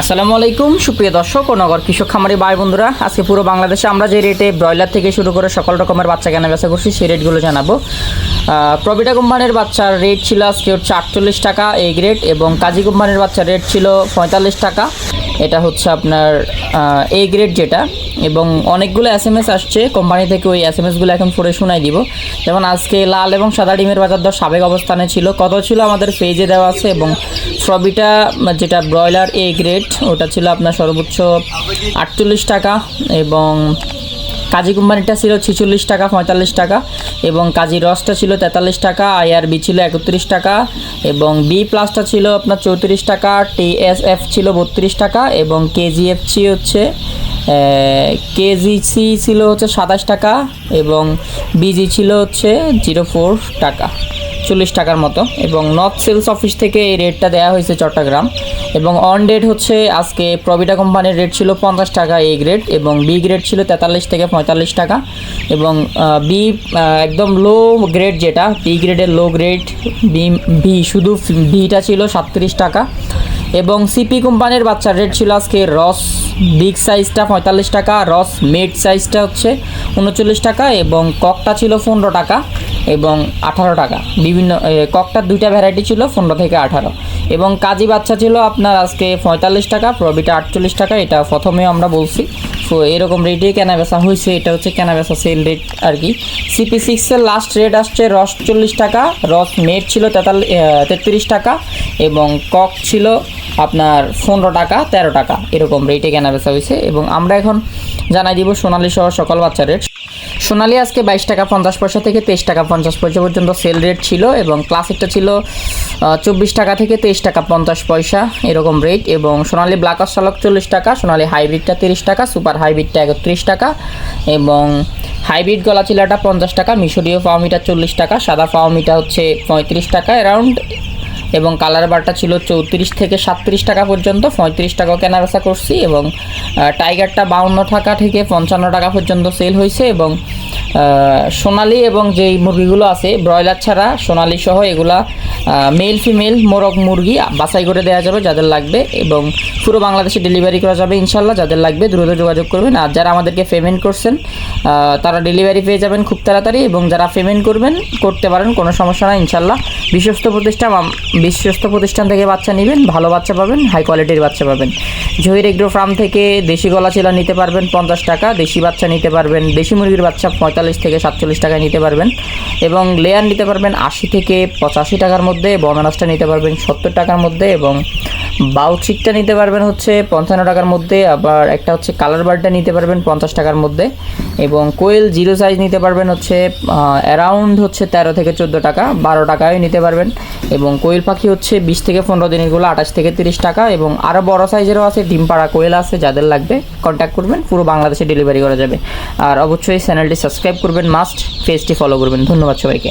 আসসালামু আলাইকুম, সুপ্রিয় দর্শক ও নগর কৃষক খামারি ভাই বন্ধুরা। আজকে পুরো বাংলাদেশে আমরা যে রেটে ব্রয়লার থেকে শুরু করে সকল রকমের বাচ্চা কেনা বেচা করছি, সেই রেটগুলো জানাব। প্রবিটা কোম্পানির বাচ্চার রেট ছিল আজকে হচ্ছে আটচল্লিশ টাকা এই গ্রেড এবং কাজী কোম্পানির বাচ্চার রেট ছিল পঁয়তাল্লিশ টাকা। এটা হচ্ছে আপনার এ গ্রেড যেটা। এবং অনেকগুলো এস এম এস আসছে। কোম্পানি থেকে ওই এস এম এসগুলো এখন পড়ে শোনাই দিব। যেমন আজকে লাল এবং সাদা ডিমের বাজার দর সাবেক অবস্থানে ছিল। কত ছিল আমাদের পেজে দেওয়া আছে এবং ফ্রবিটা যেটা ব্রয়লার এ গ্রেড ওটা ছিল আপনার সর্বোচ্চ আটচল্লিশ টাকা এবং কাজী কোম্পানিটা ছিল ছিচল্লিশ টাকা, পঁয়তাল্লিশ টাকা এবং কাজী রসটা ছিল তেতাল্লিশ টাকা আইআরবি ছিল একত্রিশ টাকা এবং বি প্লাসটা ছিল আপনার চৌত্রিশ টাকা টিএসএফ ছিল বত্রিশ টাকা এবং কেজিএফ কেজিএফসি হচ্ছে কেজিসি ছিল হচ্ছে সাতাশ টাকা এবং বিজি ছিল হচ্ছে জিরো ফোর টাকা, চল্লিশ টাকার মতো। এবং নর্থ সেলস অফিস থেকে এই রেটটা দেওয়া হয়েছে চট্টগ্রাম। এবং অন ডেট হচ্ছে আজকে প্রবিটা কোম্পানির রেট ছিল পঞ্চাশ টাকা এ গ্রেড এবং বি গ্রেড ছিল তেতাল্লিশ থেকে পঁয়তাল্লিশ টাকা। এবং বি একদম লো গ্রেড যেটা, বি গ্রেডের লো গ্রেড, বি বি শুধু বিটা ছিল সাতত্রিশ টাকা। এবং সিপি কোম্পানির বাচ্চার রেট ছিল আজকে রস বিগ সাইজটা পঁয়তাল্লিশ টাকা, রস মেড সাইজটা হচ্ছে উনচল্লিশ টাকা এবং ককটা ছিল পনেরো টাকা এবং আঠারো টাকা। বিভিন্ন ককটার দুইটা ভ্যারাইটি ছিল, পনেরো থেকে আঠারো। এবং কাজী বাচ্চা ছিল আপনার আজকে পঁয়তাল্লিশ টাকা, প্রবিটা আটচল্লিশ টাকা, এটা প্রথমে আমরা বলছি। তো এরকম রেটেই কেনা বেচা হয়েছে, এটা হচ্ছে কেনা বেচা সেল রেট আর কি। সিপি সিক্সের লাস্ট রেট আসছে রস চল্লিশ টাকা, রস মেড ছিল তেতাল্লিশ তেত্রিশ টাকা এবং কক ছিল আপনার পনেরো টাকা, তেরো টাকা এরকম রেটে কেনা বেচা হয়েছে। এবং আমরা এখন জানাই দিব সোনালি সহ সকল বাচ্চা রেট সোনালি আজকে বাইশ টাকা পঞ্চাশ পয়সা থেকে তেইশ টাকা পঞ্চাশ পয়সা পর্যন্ত সেল রেট ছিল এবং ক্লাসিকটা ছিল চব্বিশ টাকা থেকে তেইশ টাকা পঞ্চাশ পয়সা এরকম রেট এবং সোনালি ব্ল্যাক অস্টালক চল্লিশ টাকা, সোনালি হাইব্রিডটা তিরিশ টাকা সুপার হাইব্রিডটা একত্রিশ টাকা এবং হাইব্রিড গলা চিলাটা পঞ্চাশ টাকা, মিশরীয় ফাওমিটা চল্লিশ টাকা, সাদা ফাওমিটা হচ্ছে পঁয়ত্রিশ টাকা অ্যারাউন্ড এবং কালার বারটা ছিল চৌত্রিশ থেকে সাতত্রিশ টাকা পর্যন্ত, পঁয়ত্রিশ টাকা কেনা বেচা করছি এবং টাইগারটা বাউন্ন টাকা থেকে পঞ্চান্ন টাকা পর্যন্ত সেল হয়েছে এবং সোনালি এবং যেই মুরগিগুলো আছে, ব্রয়লার ছাড়া সোনালি সহ এগুলা মেল ফিমেল মোরগ, মুরগি বাছাই করে দেওয়া যাবে, যাদের লাগবে এবং পুরো বাংলাদেশে ডেলিভারি করা যাবে ইনশাল্লাহ যাদের লাগবে দ্রুত যোগাযোগ করবেন। আর যারা আমাদেরকে পেমেন্ট করছেন তারা ডেলিভারি পেয়ে যাবেন খুব তাড়াতাড়ি এবং যারা পেমেন্ট করবেন, করতে পারেন, কোনো সমস্যা নাই ইনশাল্লাহ বিশ্বস্ত প্রতিষ্ঠান বিশ্বস্ত প্রতিষ্ঠান থেকে বাচ্চা নেবেন, ভালো বাচ্চা পাবেন হাই কোয়ালিটির বাচ্চা পাবেন। জহির এগ্রো ফার্ম থেকে দেশি গলা চিলা নিতে পারবেন পঞ্চাশ টাকা, দেশি বাচ্চা নিতে পারবেন, দেশি মুরগির বাচ্চা পঁয়তাল্লিশ থেকে সাতচল্লিশ টাকায় নিতে পারবেন। এবং লেয়ার নিতে পারবেন আশি থেকে পঁচাশি টাকার মধ্যে বনারসটা নিতে পারবেন সত্তর টাকার মধ্যে এবং বাউচিকটা নিতে পারবেন হচ্ছে পঞ্চান্ন টাকার মধ্যে, আবার একটা হচ্ছে কালার বার্ডটা নিতে পারবেন পঞ্চাশ টাকার মধ্যে এবং কোয়েল জিরো সাইজ নিতে পারবেন হচ্ছে অ্যারাউন্ড হচ্ছে তেরো থেকে চোদ্দ টাকা, বারো টাকায় নিতে পারবেন এবং কোয়েল পাখি হচ্ছে বিশ থেকে পনেরো দিনেরগুলো আঠাশ থেকে তিরিশ টাকা এবং আরও বড় সাইজেরও আছে ডিম পাড়া কোয়েল আছে, যাদের লাগবে কন্ট্যাক্ট করবেন, পুরো বাংলাদেশে ডেলিভারি করা যাবে। আর অবশ্যই চ্যানেলটি সাবস্ক্রাইব করবেন মাস্ট পেজটি ফলো করবেন। ধন্যবাদ সবাইকে।